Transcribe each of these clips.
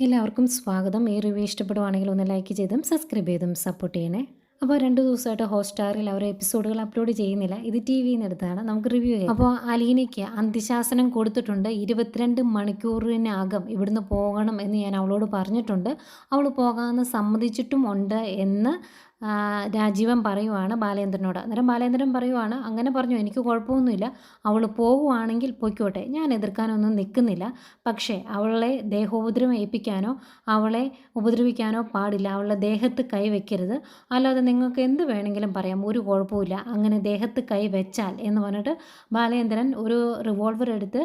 എല്ലാവർക്കും സ്വാഗതം. ഈ റിവ്യൂ ഇഷ്ടപ്പെടുവാണെങ്കിൽ ഒന്ന് ലൈക്ക് ചെയ്തും സബ്സ്ക്രൈബ് ചെയ്തും സപ്പോർട്ട് ചെയ്യണേ. അപ്പോൾ രണ്ട് ദിവസമായിട്ട് ഹോട്ട്സ്റ്റാറിൽ അവർ എപ്പിസോഡുകൾ അപ്ലോഡ് ചെയ്യുന്നില്ല. ഇത് ടി വിയിൽ നിന്ന് എടുത്താണ്. നമുക്ക് റിവ്യൂ ചെയ്യാം. അപ്പോൾ അലീനയ്ക്ക് അന്ത്യശാസനം കൊടുത്തിട്ടുണ്ട്. ഇരുപത്തിരണ്ട് മണിക്കൂറിനകം ഇവിടുന്ന് പോകണം എന്ന് ഞാൻ അവളോട് പറഞ്ഞിട്ടുണ്ട്. അവൾ പോകാമെന്ന് സമ്മതിച്ചിട്ടും ഉണ്ട് എന്ന് രാജീവൻ പറയുവാണ് ബാലേന്ദ്രനോട്. അന്നേരം ബാലേന്ദ്രൻ പറയുവാണ് അങ്ങനെ പറഞ്ഞു എനിക്ക് കുഴപ്പമൊന്നുമില്ല. അവൾ പോവുകയാണെങ്കിൽ പൊയ്ക്കോട്ടെ. ഞാൻ എതിർക്കാനൊന്നും നിൽക്കുന്നില്ല. പക്ഷേ അവളെ ദേഹോപദ്രവം ഏൽപ്പിക്കാനോ അവളെ ഉപദ്രവിക്കാനോ പാടില്ല. അവളുടെ ദേഹത്ത് കൈ വെക്കരുത്. അല്ലാതെ നിങ്ങൾക്ക് എന്ത് വേണമെങ്കിലും പറയാം. ഒരു കുഴപ്പമില്ല അങ്ങനെ ദേഹത്ത് കൈ വെച്ചാൽ എന്ന് പറഞ്ഞിട്ട് ബാലേന്ദ്രൻ ഒരു റിവോൾവർ എടുത്ത്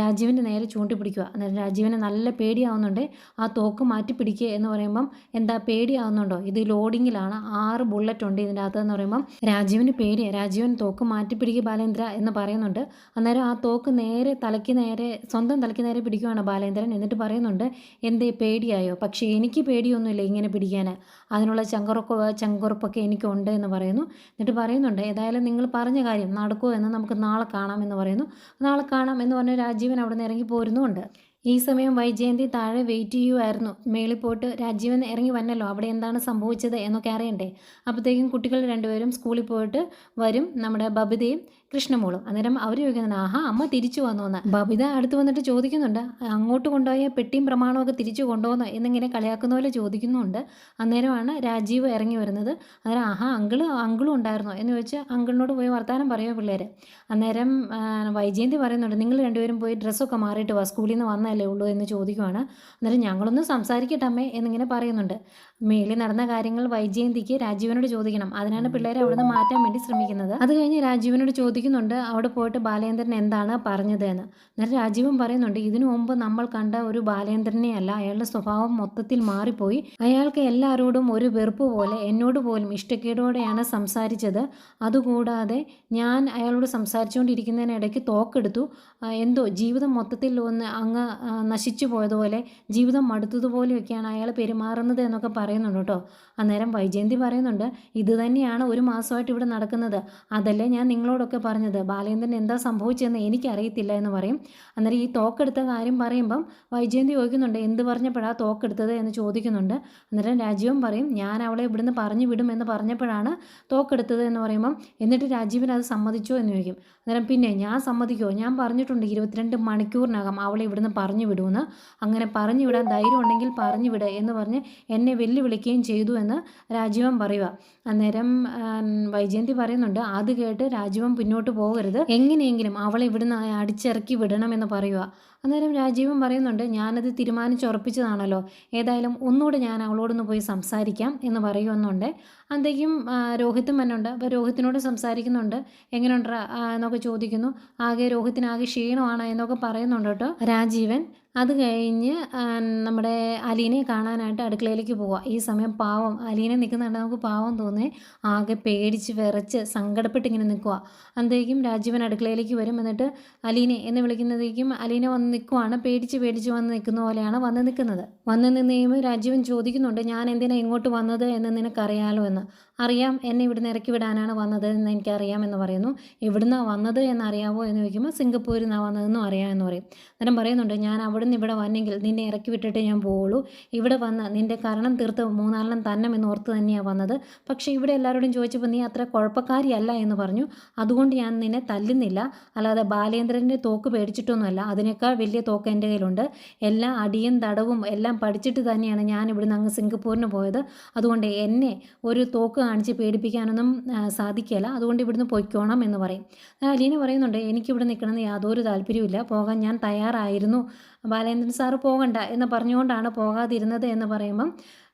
രാജീവിന്റെ നേരെ ചൂണ്ടിപ്പിടിക്കുക. അന്നേരം രാജീവിന് നല്ല പേടിയാവുന്നുണ്ട്. ആ തോക്ക് മാറ്റി പിടിക്കുക എന്ന് പറയുമ്പം എന്താ പേടിയാവുന്നുണ്ടോ? ഇത് ലോഡിങ്ങിലാണ് ആറ് ബുള്ളറ്റ് ഉണ്ട് ഇതിന്റെ അകത്ത് എന്ന് പറയുമ്പം. രാജീവിന് പേര് രാജീവൻ തോക്ക് മാറ്റി പിടിക്കുക ബാലേന്ദ്ര എന്ന് പറയുന്നുണ്ട്. അന്നേരം ആ തോക്ക് നേരെ തലയ്ക്ക് നേരെ സ്വന്തം തലയ്ക്ക് നേരെ പിടിക്കുവാണ് ബാലേന്ദ്രൻ. എന്നിട്ട് പറയുന്നുണ്ട് എന്തേ പേടിയായോ? പക്ഷേ എനിക്ക് പേടിയൊന്നുമില്ല ഇങ്ങനെ പിടിക്കാൻ. അതിനുള്ള ചങ്കുറക്കോ ചങ്കുറപ്പൊക്കെ എനിക്കുണ്ട് എന്ന് പറയുന്നു. എന്നിട്ട് പറയുന്നുണ്ട് ഏതായാലും നിങ്ങൾ പറഞ്ഞ കാര്യം നടക്കുമോ എന്ന് നമുക്ക് നാളെ കാണാം എന്ന് പറയുന്നു. നാളെ കാണാം എന്ന് പറഞ്ഞ് രാജീവൻ അവിടെ നിന്ന് ഇറങ്ങി പോരുന്നുമുണ്ട്. ഈ സമയം വൈജയന്തി താഴെ വെയിറ്റ് ചെയ്യുമായിരുന്നു മേളിൽ പോയിട്ട് രാജീവൻ ഇറങ്ങി വന്നല്ലോ അവിടെ എന്താണ് സംഭവിച്ചത്? എന്നൊക്കെ അറിയണ്ടേ. അപ്പോഴത്തേക്കും കുട്ടികൾ രണ്ടുപേരും സ്കൂളിൽ പോയിട്ട് വരും. നമ്മുടെ ബബിതയും കൃഷ്ണമോളും. അന്നേരം അവർ ചോദിക്കുന്നുണ്ട് ആഹാ അമ്മ തിരിച്ചു വന്നു എന്ന് ബബിത അടുത്ത് വന്നിട്ട് ചോദിക്കുന്നുണ്ട് അങ്ങോട്ട് കൊണ്ടുപോയ പെട്ടിയും പ്രമാണമൊക്കെ തിരിച്ചു കൊണ്ടുപോകുന്നു എന്നിങ്ങനെ കളിയാക്കുന്ന പോലെ ചോദിക്കുന്നുണ്ട്. അന്നേരമാണ് രാജീവ് ഇറങ്ങി വരുന്നത്. അന്നേരം ആഹാ അങ്കിൾ അങ്കിളും ഉണ്ടായിരുന്നോ? എന്ന് ചോദിച്ച് അങ്കിളിനോട് പോയി വർത്താനം പറയുമോ പിള്ളേർ അന്നേരം വൈജയന്തി പറയുന്നുണ്ട് നിങ്ങൾ രണ്ടുപേരും പോയി ഡ്രസ്സൊക്കെ മാറിയിട്ട് വാ സ്കൂളിൽ നിന്ന് വന്നതല്ലേ ഉള്ളൂ എന്ന് ചോദിക്കുവാണ്. അന്നേരം ഞങ്ങളൊന്ന് സംസാരിക്കട്ടെ അമ്മേ എന്നിങ്ങനെ പറയുന്നുണ്ട്. മേളിൽ നടന്ന കാര്യങ്ങൾ വൈജയന്തിക്ക് രാജീവനോട് ചോദിക്കണം. അതിനാണ് പിള്ളേരെ അവിടുന്ന് മാറ്റാൻ വേണ്ടി ശ്രമിക്കുന്നത്. അത് കഴിഞ്ഞ് രാജീവനോട് ചോദിക്കുന്നുണ്ട് അവിടെ പോയിട്ട് ബാലേന്ദ്രൻ എന്താണ് പറഞ്ഞത് എന്ന് അന്നേരം രാജീവൻ പറയുന്നുണ്ട് ഇതിനു മുമ്പ് നമ്മൾ കണ്ട ഒരു ബാലേന്ദ്രനെ അല്ല അയാളുടെ സ്വഭാവം മൊത്തത്തിൽ മാറിപ്പോയി. അയാൾക്ക് എല്ലാവരോടും ഒരു വെറുപ്പ് പോലെ എന്നോട് പോലും ഇഷ്ടക്കേടോടെയാണ് സംസാരിച്ചത്. അതുകൂടാതെ ഞാൻ അയാളോട് സംസാരിച്ചുകൊണ്ടിരിക്കുന്നതിനിടയ്ക്ക് തോക്കെടുത്തു. എന്തോ ജീവിതം മൊത്തത്തിൽ ഒന്ന് അങ്ങ് നശിച്ചു പോയതുപോലെ ജീവിതം മടുത്തതുപോലെയൊക്കെയാണ് അയാൾ പെരുമാറുന്നത് എന്നൊക്കെ പറയുന്നുണ്ട് കേട്ടോ. അന്നേരം വൈജയന്തി പറയുന്നുണ്ട് ഇത് തന്നെയാണ് ഒരു മാസമായിട്ട് ഇവിടെ നടക്കുന്നത്. അതല്ലേ ഞാൻ നിങ്ങളോടൊക്കെ പറഞ്ഞത് ബാലേന്ദ്രൻ എന്താ സംഭവിച്ചതെന്ന് എനിക്കറിയത്തില്ല എന്ന് പറയും. അന്നേരം ഈ തോക്കെടുത്ത കാര്യം പറയുമ്പം വൈജയന്തി ചോദിക്കുന്നുണ്ട് എന്ത് പറഞ്ഞപ്പോഴാണ് തോക്കെടുത്തത്? എന്ന് ചോദിക്കുന്നുണ്ട്. അന്നേരം രാജീവൻ പറയും ഞാൻ അവളെ ഇവിടുന്ന് പറഞ്ഞു വിടും എന്ന് പറഞ്ഞപ്പോഴാണ് തോക്കെടുത്തത് എന്ന് പറയുമ്പം എന്നിട്ട് രാജീവൻ അത് സമ്മതിച്ചോ എന്ന് ചോദിക്കും. അന്നേരം പിന്നെ ഞാൻ സമ്മതിക്കുമോ ഞാൻ പറഞ്ഞിട്ടുണ്ട് ഇരുപത്തിരണ്ട് മണിക്കൂറിനകം അവളെ ഇവിടുന്ന് പറഞ്ഞു വിടുമെന്ന് അങ്ങനെ പറഞ്ഞു വിടാൻ ധൈര്യം ഉണ്ടെങ്കിൽ പറഞ്ഞു വിട എന്ന് പറഞ്ഞ് എന്നെ വെല്ലുവിളിക്കുകയും ചെയ്തു എന്ന് രാജീവൻ പറയുക. അന്നേരം വൈജയന്തി പറയുന്നുണ്ട് അത് കേട്ട് രാജീവൻ പിന്നോട്ട് പോകരുത്. എങ്ങനെയെങ്കിലും അവളെ ഇവിടുന്ന് അടിച്ചിറക്കി വിടണമെന്ന് പറയുക. അന്നേരം രാജീവൻ പറയുന്നുണ്ട് ഞാനത് തീരുമാനിച്ചുറപ്പിച്ചതാണല്ലോ. ഏതായാലും ഒന്നുകൂടെ ഞാൻ അവളോടൊന്ന് പോയി സംസാരിക്കാം എന്ന് പറയുമെന്നുണ്ട്. അന്തേക്കും രോഹിത്തും വന്നുണ്ട്. അപ്പോൾ രോഹിത്തിനോട് സംസാരിക്കുന്നുണ്ട്. എങ്ങനെയുണ്ട് എന്നൊക്കെ ചോദിക്കുന്നു. ആകെ രോഹിത്തിനാകെ ക്ഷീണമാണ് എന്നൊക്കെ പറയുന്നുണ്ട് കേട്ടോ രാജീവൻ. അത് കഴിഞ്ഞ് നമ്മുടെ അലീനെ കാണാനായിട്ട് അടുക്കളയിലേക്ക് പോവുക ഈ സമയം പാവം. അലീനെ നിൽക്കുന്നുണ്ട് നമുക്ക് പാവം തോന്നി. ആകെ പേടിച്ച് വിറച്ച് സങ്കടപ്പെട്ട് ഇങ്ങനെ നിൽക്കുക അന്നേക്കും രാജീവൻ അടുക്കളയിലേക്ക് വരും. എന്നിട്ട് അലീനെ എന്ന് വിളിക്കുന്നതേക്കും അലീന വന്ന് നിൽക്കുവാണ് പേടിച്ച് പേടിച്ച് വന്ന് നിൽക്കുന്ന പോലെയാണ് വന്ന് നിൽക്കുന്നത്. വന്ന് നിന്ന് കഴിയുമ്പോൾ രാജീവൻ ചോദിക്കുന്നുണ്ട് ഞാൻ എന്തിനാണ് ഇങ്ങോട്ട് വന്നത് എന്ന് നിനക്കറിയാലോ എന്ന്. അറിയാം എന്നെ ഇവിടുന്ന് ഇറക്കി വിടാനാണ് വന്നത് എന്ന് എനിക്കറിയാം എന്ന് പറയുന്നു. എവിടുന്നാണ് വന്നത് എന്നറിയാവോ എന്ന് ചോദിക്കുമ്പോൾ സിംഗപ്പൂരിൽ നിന്നാണ് വന്നതെന്നും അറിയാമെന്ന് പറയും. അന്നേരം പറയുന്നുണ്ട് ഞാൻ അവിടുന്ന് ഇവിടെ വന്നെങ്കിൽ നിന്നെ ഇറക്കി വിട്ടിട്ട് ഞാൻ പോവുള്ളൂ. ഇവിടെ വന്ന് നിന്റെ കാരണം തീർത്ത് മൂന്നാലെണ്ണം തന്നെ എന്ന് ഓർത്ത് തന്നെയാണ് വന്നത്. പക്ഷേ ഇവിടെ എല്ലാവരോടും ചോദിച്ചപ്പോൾ നീ അത്ര കുഴപ്പക്കാരിയല്ല എന്ന് പറഞ്ഞു. അതുകൊണ്ട് ഞാൻ നിന്നെ തല്ലുന്നില്ല. അല്ലാതെ ബാലേന്ദ്രന്റെ തോക്ക് പേടിച്ചിട്ടൊന്നുമല്ല. അതിനേക്കാൾ വലിയ തോക്ക് എന്റെ കയ്യിലുണ്ട്. എല്ലാ അടിയും തടവും എല്ലാം പഠിച്ചിട്ട് തന്നെയാണ് ഞാൻ ഇവിടുന്ന് അങ്ങ് സിംഗപ്പൂരിന് പോയത്. അതുകൊണ്ട് എന്നെ ഒരു തോക്ക് കാണിച്ച് പേടിപ്പിക്കാനൊന്നും സാധിക്കില്ല. അതുകൊണ്ട് ഇവിടുന്ന് പൊയ്ക്കോണം എന്ന് പറയും. അലീന പറയുന്നുണ്ട് എനിക്കിവിടെ നിൽക്കണമെന്ന് യാതൊരു താല്പര്യമില്ല പോകാൻ ഞാൻ തയ്യാറായിരുന്നു. ബാലേന്ദ്രൻ സാറ് പോകണ്ട എന്ന് പറഞ്ഞുകൊണ്ടാണ് പോകാതിരുന്നത് എന്ന് പറയുമ്പം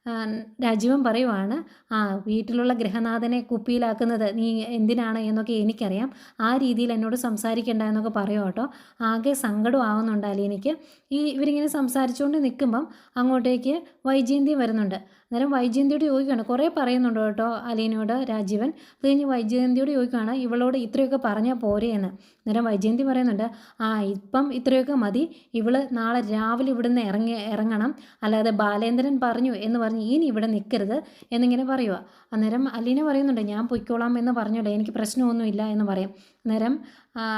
രാജീവം രാജീവൻ പറയുവാണ് ആ വീട്ടിലുള്ള ഗൃഹനാഥനെ കുപ്പിയിലാക്കുന്നത് നീ എന്തിനാണ് എന്നൊക്കെ എനിക്കറിയാം. ആ രീതിയിൽ എന്നോട് സംസാരിക്കണ്ട എന്നൊക്കെ പറയുക കേട്ടോ. ആകെ സങ്കടം ആവുന്നുണ്ട് അലീനയ്ക്ക് ഈ ഇവരിങ്ങനെ സംസാരിച്ചുകൊണ്ട് നിൽക്കുമ്പം അങ്ങോട്ടേക്ക് വൈജയന്തി വരുന്നുണ്ട്. അന്നേരം വൈജയന്തിയോട് ചോദിക്കുകയാണ് കുറേ പറയുന്നുണ്ട് കേട്ടോ അലീനയോട് രാജീവൻ? അത് കഴിഞ്ഞ് വൈജയന്തിയോട് ചോദിക്കുകയാണ് ഇവളോട് ഇത്രയൊക്കെ പറഞ്ഞാൽ പോരേ എന്ന്? അന്നേരം വൈജയന്തി പറയുന്നുണ്ട് ആ ഇപ്പം ഇത്രയൊക്കെ മതി ഇവൾ നാളെ രാവിലെ ഇവിടുന്ന് ഇറങ്ങി ഇറങ്ങണം. അല്ലാതെ ബാലേന്ദ്രൻ പറഞ്ഞു എന്ന് പറഞ്ഞ് ഇനി ഇവിടെ നിൽക്കരുത് എന്നിങ്ങനെ പറയുക അന്നേരം അലീന പറയുന്നുണ്ട് ഞാൻ പൊയ്ക്കോളാം എന്ന് പറഞ്ഞോട്ടെ എനിക്ക് പ്രശ്നമൊന്നുമില്ല എന്ന് പറയും. അന്നേരം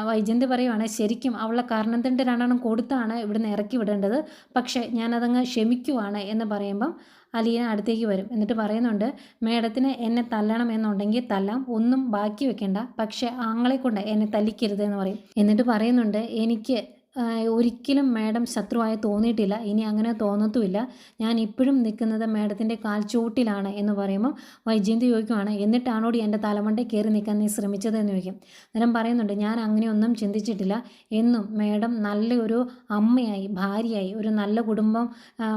വൈജന്തി പറയുവാണ് ശരിക്കും അവളെ കാരണത്തിന്റെ രണ്ടെണ്ണം കൊടുത്താണ് ഇവിടുന്ന് ഇറക്കി വിടേണ്ടത്. പക്ഷേ ഞാനതങ്ങ് ക്ഷമിക്കുവാണ് എന്ന് പറയുമ്പം അലീന അടുത്തേക്ക് വരും. എന്നിട്ട് പറയുന്നുണ്ട് മേഡത്തിന് എന്നെ തല്ലണം എന്നുണ്ടെങ്കിൽ തല്ലാം. ഒന്നും ബാക്കി വെക്കണ്ട. പക്ഷേ ആങ്ങളെ കൊണ്ട് എന്നെ തല്ലിക്കരുത് എന്ന് പറയും. എന്നിട്ട് പറയുന്നുണ്ട് എനിക്ക് ഒരിക്കലും മാഡം ശത്രുവായി തോന്നിയിട്ടില്ല. ഇനി അങ്ങനെ തോന്നത്തുമില്ല. ഞാൻ ഇപ്പോഴും നിൽക്കുന്നത് മാഡത്തിന്റെ കാൽച്ചൂട്ടിലാണ് എന്ന് പറയുമ്പോൾ വൈജയന്തി ചോദിക്കുവാണ് എന്നിട്ടാണോടി എന്റെ തലമണ്ടേ കയറി നിൽക്കാൻ നീ ശ്രമിച്ചത് എന്ന് ചോദിക്കും. അന്നേരം പറയുന്നുണ്ട് ഞാൻ അങ്ങനെയൊന്നും ചിന്തിച്ചിട്ടില്ല. എന്നും മാഡം നല്ലൊരു അമ്മയായി ഭാര്യയായി ഒരു നല്ല കുടുംബം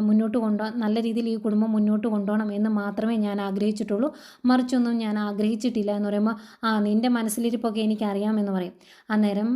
മുന്നോട്ട് കൊണ്ടു നല്ല രീതിയിൽ ഈ കുടുംബം മുന്നോട്ട് കൊണ്ടുപോകണം എന്ന് മാത്രമേ ഞാൻ ആഗ്രഹിച്ചിട്ടുള്ളൂ. മറിച്ചൊന്നും ഞാൻ ആഗ്രഹിച്ചിട്ടില്ല എന്ന് പറയുമ്പോൾ ആ നിന്റെ മനസ്സിലിരിപ്പൊക്കെ എനിക്കറിയാമെന്ന് പറയും. അന്നേരം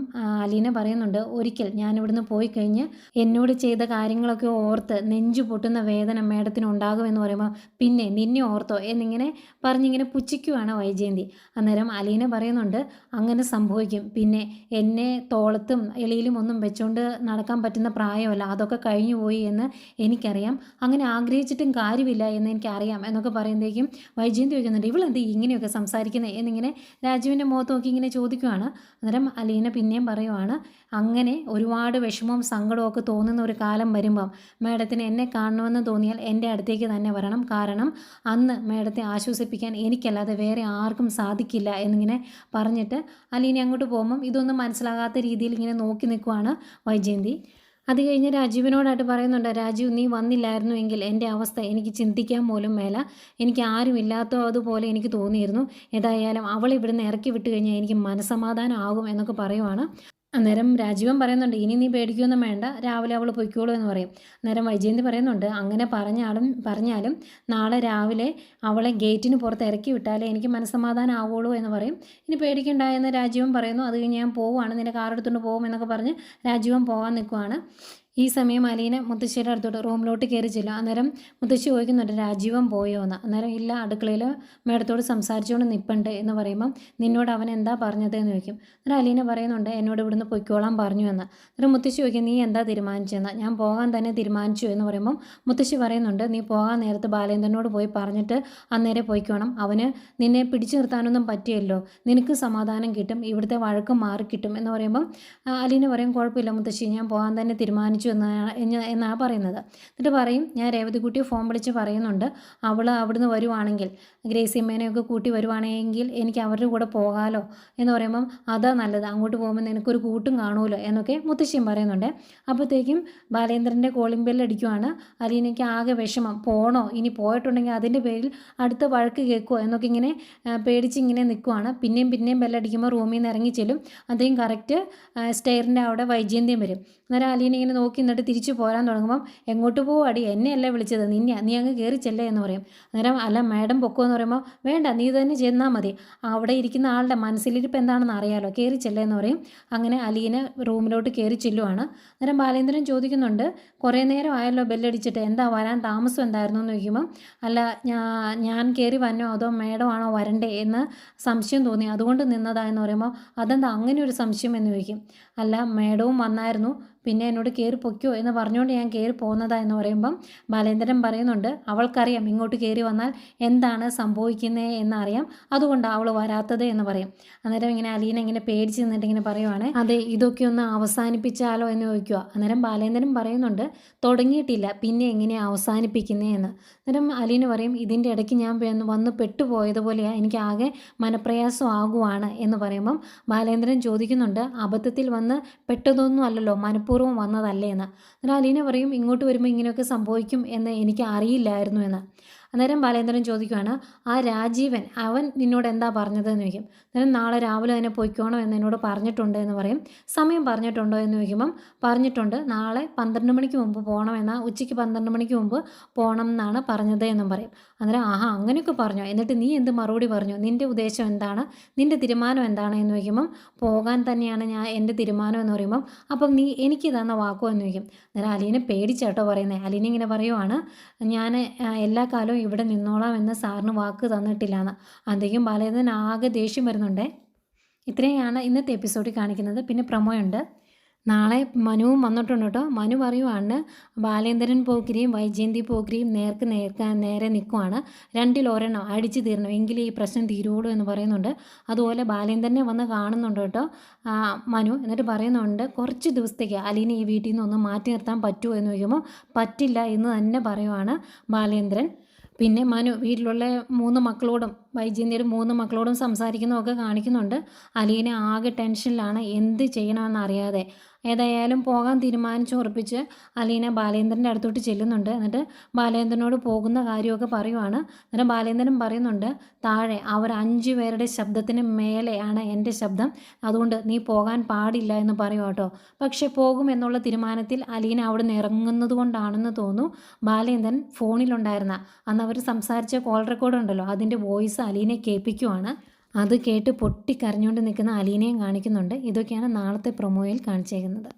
അലീന പറയുന്നുണ്ട് ഒരിക്കൽ ഞാൻ ഇവിടുന്ന് പോയി കഴിഞ്ഞ് എന്നോട് ചെയ്ത കാര്യങ്ങളൊക്കെ ഓർത്ത് നെഞ്ചു പൊട്ടുന്ന വേദന മേഡത്തിന് ഉണ്ടാകുമെന്ന് പറയുമ്പോൾ പിന്നെ നിന്നെ ഓർത്തോ എന്നിങ്ങനെ പറഞ്ഞിങ്ങനെ പുച്ഛിക്കുവാണ് വൈജയന്തി. അന്നേരം അലീന പറയുന്നുണ്ട് അങ്ങനെ സംഭവിക്കും. പിന്നെ എന്നെ തോളത്തും എളിയിലും ഒന്നും വെച്ചുകൊണ്ട് നടക്കാൻ പറ്റുന്ന പ്രായമല്ല. അതൊക്കെ കഴിഞ്ഞു പോയി എന്ന് എനിക്കറിയാം. അങ്ങനെ ആഗ്രഹിച്ചിട്ടും കാര്യമില്ല എന്ന് എനിക്കറിയാം. എന്നൊക്കെ പറയുമ്പോഴേക്കും വൈജയന്തി ചോദിക്കുന്നുണ്ട് ഇവളെന്ത് ഇങ്ങനെയൊക്കെ സംസാരിക്കുന്നത് എന്നിങ്ങനെ രാജുവിന്റെ മുഖത്ത് നോക്കി ഇങ്ങനെ ചോദിക്കുവാണ്. അന്നേരം അലീന പിന്നെയും പറയുവാണ് അങ്ങനെ ഒരുപാട് വിഷമവും സങ്കടവും ഒക്കെ തോന്നുന്ന ഒരു കാലം വരുമ്പം മാഡത്തിന് എന്നെ കാണണമെന്ന് തോന്നിയാൽ എന്റെ അടുത്തേക്ക് തന്നെ വരണം. കാരണം അന്ന് മാഡത്തെ ആശ്വസിപ്പിക്കാൻ എനിക്കല്ലാതെ വേറെ ആർക്കും സാധിക്കില്ല എന്നിങ്ങനെ പറഞ്ഞിട്ട് അലീനി അങ്ങോട്ട് പോകുമ്പം ഇതൊന്നും മനസ്സിലാകാത്ത രീതിയിൽ ഇങ്ങനെ നോക്കി നിൽക്കുവാണ് വൈജയന്തി. അത് കഴിഞ്ഞ് രാജീവിനോടായിട്ട് പറയുന്നുണ്ട് രാജീവ് നീ വന്നില്ലായിരുന്നു എങ്കിൽ എന്റെ അവസ്ഥ എനിക്ക് ചിന്തിക്കാൻ പോലും മേല. എനിക്ക് ആരും ഇല്ലാത്തോ അതുപോലെ എനിക്ക് തോന്നിയിരുന്നു. ഏതായാലും അവൾ ഇവിടുന്ന് ഇറക്കി വിട്ട് കഴിഞ്ഞാൽ എനിക്ക് മനസ്സമാധാനം ആകും എന്നൊക്കെ പറയുവാണ്. അന്നേരം രാജീവൻ പറയുന്നുണ്ട് ഇനി നീ പേടിക്കുകയൊന്നും വേണ്ട രാവിലെ അവൾ പൊയ്ക്കോളൂ എന്ന് പറയും. അന്നേരം വൈജയന്തി പറയുന്നുണ്ട് അങ്ങനെ പറഞ്ഞാലും പറഞ്ഞാലും നാളെ രാവിലെ അവളെ ഗേറ്റിന് പുറത്ത് ഇറക്കി വിട്ടാലേ എനിക്ക് മനസ്സമാധാനം ആവുള്ളൂ എന്ന് പറയും. ഇനി പേടിക്കണ്ട എന്ന് രാജീവൻ പറയുന്നു. അത് കഴിഞ്ഞ് ഞാൻ പോവുകയാണ് നിന്റെ കാർ എടുത്തുകൊണ്ട് പോകും എന്നൊക്കെ പറഞ്ഞ് രാജീവൻ പോകാൻ നിൽക്കുവാണ് ഈ സമയം അലീന മുത്തശ്ശിയുടെ അടുത്തോട്ട് റൂമിലോട്ട് കയറി ചെല്ലും. അന്നേരം മുത്തശ്ശി ചോദിക്കുന്നുണ്ട് രാജീവൻ പോയോ എന്ന്? അന്നേരം ഇല്ല അടുക്കളയിൽ മേഡത്തോട് സംസാരിച്ചുകൊണ്ട് നിൽപ്പുണ്ട് എന്ന് പറയുമ്പം നിന്നോട് അവൻ എന്താ പറഞ്ഞത്? എന്ന് ചോദിക്കും. അന്നേരം അലീന പറയുന്നുണ്ട് എന്നോട് ഇവിടുന്ന് പൊയ്ക്കോളാൻ പറഞ്ഞു എന്ന്. അന്നേരം മുത്തശ്ശി ചോദിക്കും നീ എന്താ തീരുമാനിച്ചതെന്ന്? ഞാൻ പോകാൻ തന്നെ തീരുമാനിച്ചു എന്ന് പറയുമ്പം മുത്തശ്ശി പറയുന്നുണ്ട് നീ പോകാൻ നേരത്ത് ബാലേന്ദ്രനോട് പോയി പറഞ്ഞിട്ട് അന്നേരെ പോയിക്കോണം. അവന് നിന്നെ പിടിച്ചു നിർത്താനൊന്നും പറ്റിയല്ലോ. നിനക്ക് സമാധാനം കിട്ടും ഇവിടുത്തെ വഴക്കം മാറിക്കിട്ടും എന്ന് പറയുമ്പം അലീന പറയും കുഴപ്പമില്ല മുത്തശ്ശി ഞാൻ പോകാൻ തന്നെ തീരുമാനിച്ചു എന്നാണ് എന്നാ എന്നാണ് പറയുന്നത്. എന്നിട്ട് പറയും ഞാൻ രേവതിക്കുട്ടി ഫോൺ വിളിച്ച് പറയുന്നുണ്ട്. അവൾ അവിടുന്ന് വരുവാണെങ്കിൽ ഗ്രേസി അമ്മേനെയൊക്കെ കൂട്ടി വരുവാണെങ്കിൽ എനിക്ക് അവരുടെ കൂടെ പോകാമല്ലോ എന്ന് പറയുമ്പം അതാ നല്ലത്. അങ്ങോട്ട് പോകുമ്പോൾ നിനക്കൊരു കൂട്ടും കാണുമല്ലോ എന്നൊക്കെ മുത്തശ്ശിയും പറയുന്നുണ്ട്. അപ്പോഴത്തേക്കും ബാലേന്ദ്രന്റെ കോളിംഗ് ബെല്ലടിക്കുവാണ് അലീനയ്ക്ക് ആകെ വിഷമം. പോണോ? ഇനി പോയിട്ടുണ്ടെങ്കിൽ അതിന്റെ പേരിൽ അടുത്ത വഴക്ക് കേൾക്കുമോ എന്നൊക്കെ ഇങ്ങനെ പേടിച്ച് ഇങ്ങനെ നിൽക്കുവാണ് പിന്നെയും പിന്നെയും ബെല്ലടിക്കുമ്പോൾ റൂമിൽ നിന്ന് ഇറങ്ങി ചെല്ലും. അദ്ദേഹം കറക്റ്റ് സ്റ്റെയറിന്റെ അവിടെ വൈജയന്തിയും വരും. അന്നേരം അലീന ഇങ്ങനെ നോക്കി നിന്നിട്ട് തിരിച്ചു പോരാൻ തുടങ്ങുമ്പം എങ്ങോട്ട് പോകും അടി? എന്നെയല്ലേ വിളിച്ചത്? നിന്നെ നീ അങ്ങ് കയറി ചെല്ലേ എന്ന് പറയും. അന്നേരം അല്ല മാഡം പൊക്കോ എന്ന് പറയുമ്പോൾ വേണ്ട നീ തന്നെ ചെന്നാൽ മതി. അവിടെ ഇരിക്കുന്ന ആളുടെ മനസ്സിലിരിപ്പ് എന്താണെന്ന് അറിയാലോ. കയറി ചെല്ലേ എന്ന് പറയും. അങ്ങനെ അലീന റൂമിലോട്ട് കയറി ചെല്ലുവാണ്. അന്നേരം ബാലേന്ദ്രൻ ചോദിക്കുന്നുണ്ട് കുറേ നേരം ആയല്ലോ ബെല്ലടിച്ചിട്ട്? എന്താ വരാൻ താമസം എന്തായിരുന്നു? എന്ന് ചോദിക്കുമ്പം അല്ല ഞാൻ കയറി വന്നോ? അതോ മേഡം ആണോ വരണ്ടേ? എന്ന് സംശയം തോന്നി. അതുകൊണ്ട് നിന്നതാ എന്ന് പറയുമ്പോൾ അതെന്താ അങ്ങനെ ഒരു സംശയം? എന്ന് ചോദിക്കും. അല്ല മേഡവും വന്നായിരുന്നു. പിന്നെ എന്നോട് കയറി പൊയ്ക്കോ എന്ന് പറഞ്ഞുകൊണ്ട് ഞാൻ കയറി പോകുന്നതാ എന്ന് പറയുമ്പം ബാലേന്ദ്രൻ പറയുന്നുണ്ട് അവൾക്കറിയാം ഇങ്ങോട്ട് കയറി വന്നാൽ എന്താണ് സംഭവിക്കുന്നത് എന്നറിയാം. അതുകൊണ്ട് അവൾ വരാത്തത് എന്ന് പറയും. അന്നേരം ഇങ്ങനെ അലീന ഇങ്ങനെ പേടിച്ച് നിന്നിട്ട് ഇങ്ങനെ പറയുവാണ് അതെ ഇതൊക്കെ ഒന്ന് അവസാനിപ്പിച്ചാലോ എന്ന് ചോദിക്കുക അന്നേരം ബാലേന്ദ്രൻ പറയുന്നുണ്ട് തുടങ്ങിയിട്ടില്ല പിന്നെ എങ്ങനെയാണ് അവസാനിപ്പിക്കുന്നത് എന്ന്. അന്നേരം അലീന പറയും ഇതിന്റെ ഇടയ്ക്ക് ഞാൻ വന്ന് പെട്ടുപോയതുപോലെയാണ് എനിക്ക് ആകെ മനപ്രയാസം ആകുവാണ് എന്ന് പറയുമ്പം ബാലേന്ദ്രൻ ചോദിക്കുന്നുണ്ട് അബദ്ധത്തിൽ വന്ന് പെട്ടതൊന്നും അല്ലല്ലോ വന്നതല്ലേ എന്ന്. എന്നാൽ അലീന പറയും ഇങ്ങോട്ട് വരുമ്പോൾ ഇങ്ങനെയൊക്കെ സംഭവിക്കും എന്ന് എനിക്ക് അറിയില്ലായിരുന്നു എന്ന്. അന്നേരം ബാലേന്ദ്രൻ ചോദിക്കുകയാണ് ആ രാജീവൻ അവൻ നിന്നോട് എന്താ പറഞ്ഞതെന്ന് ചോദിക്കും. അന്നേരം നാളെ രാവിലെ തന്നെ പോയിക്കോണം എന്ന് എന്നോട് പറഞ്ഞിട്ടുണ്ട് എന്ന് പറയും. സമയം പറഞ്ഞിട്ടുണ്ടോ? എന്ന് ചോദിക്കുമ്പം പറഞ്ഞിട്ടുണ്ട്. നാളെ പന്ത്രണ്ട് മണിക്ക് മുമ്പ് പോകണം എന്ന ഉച്ചയ്ക്ക് പന്ത്രണ്ട് മണിക്ക് മുമ്പ് പോകണം എന്നാണ് പറഞ്ഞത് എന്നും പറയും. അന്നേരം ആഹാ അങ്ങനെയൊക്കെ പറഞ്ഞു. എന്നിട്ട് നീ എന്ത് മറുപടി പറഞ്ഞു? നിന്റെ ഉദ്ദേശം എന്താണ്? നിന്റെ തീരുമാനം എന്താണ്? എന്ന് ചോദിക്കുമ്പം പോകാൻ തന്നെയാണ് ഞാൻ എന്റെ തീരുമാനം എന്ന് പറയുമ്പം അപ്പം നീ എനിക്ക് തന്ന വാക്കോ? എന്ന് ചോദിക്കും. അന്നേരം അലീനെ പേടിച്ചാട്ടോ പറയുന്നത് അലീന ഇങ്ങനെ പറയുവാണ് ഞാൻ എല്ലാ കാലവും ഇവിടെ നിന്നോളാം എന്ന് സാറിന് വാക്ക് തന്നിട്ടില്ല എന്ന് ബാലേന്ദ്രൻ ആകെ ദേഷ്യം വരുന്നുണ്ടേ. ഇത്രയാണ് ഇന്നത്തെ എപ്പിസോഡിൽ കാണിക്കുന്നത്. പിന്നെ പ്രൊമോയുണ്ട് നാളെ മനുവും വന്നിട്ടുണ്ട് കേട്ടോ. മനു പറയുവാണ് ബാലേന്ദ്രൻ പോക്കിരിയും വൈജയന്തി പോക്കിരിയും നേർക്ക് നേർക്ക് നേരെ നിൽക്കുവാണ് രണ്ടിൽ ഒരെണ്ണം അടിച്ചു തീരണം. എങ്കിലേ ഈ പ്രശ്നം തീരുള്ളൂ എന്ന് പറയുന്നുണ്ട്. അതുപോലെ ബാലേന്ദ്രനെ വന്ന് കാണുന്നുണ്ട് കേട്ടോ. മനു എന്നിട്ട് പറയുന്നുണ്ട് കുറച്ച് ദിവസത്തേക്ക് അലീനെ ഈ വീട്ടിൽ നിന്ന് ഒന്ന് മാറ്റി നിർത്താൻ പറ്റുമോ എന്ന് ചോദിക്കുമ്പോൾ പറ്റില്ല എന്ന് തന്നെ പറയുവാണ് ബാലേന്ദ്രൻ. പിന്നെ മനു വീട്ടിലുള്ള മൂന്ന് മക്കളോടും വൈജയന്തിയുടെ മൂന്ന് മക്കളോടും സംസാരിക്കുന്നതൊക്കെ കാണിക്കുന്നുണ്ട്. അലീന ആകെ ടെൻഷനിലാണ് എന്ത് ചെയ്യണമെന്ന് അറിയാതെ. ഏതായാലും പോകാൻ തീരുമാനിച്ചുറപ്പിച്ച് അലീന ബാലേന്ദ്രന്റെ അടുത്തോട്ട് ചെല്ലുന്നുണ്ട്. എന്നിട്ട് ബാലേന്ദ്രനോട് പോകുന്ന കാര്യമൊക്കെ പറയുവാണ്. എന്നിട്ട് ബാലേന്ദ്രൻ പറയുന്നുണ്ട് താഴെ അവർ അഞ്ച് പേരുടെ ശബ്ദത്തിന് മേലെയാണ് എന്റെ ശബ്ദം. അതുകൊണ്ട് നീ പോകാൻ പാടില്ല എന്ന് പറയും കേട്ടോ. പക്ഷെ പോകും എന്നുള്ള തീരുമാനത്തിൽ അലീന അവിടെ നിന്ന് ഇറങ്ങുന്നത് കൊണ്ടാണെന്ന് തോന്നുന്നു. ബാലേന്ദ്രൻ ഫോണിലുണ്ടായിരുന്ന. അന്ന് അവർ സംസാരിച്ച കോൾ റെക്കോർഡ് ഉണ്ടല്ലോ അതിന്റെ വോയിസ് അലീനെ കേൾപ്പിക്കുവാണ്. അത് കേട്ട് പൊട്ടിക്കരഞ്ഞുകൊണ്ട് നിൽക്കുന്ന അലീനയും കാണിക്കുന്നുണ്ട്. ഇതൊക്കെയാണ് നാളത്തെ പ്രൊമോയിൽ കാണിച്ചേക്കുന്നത്.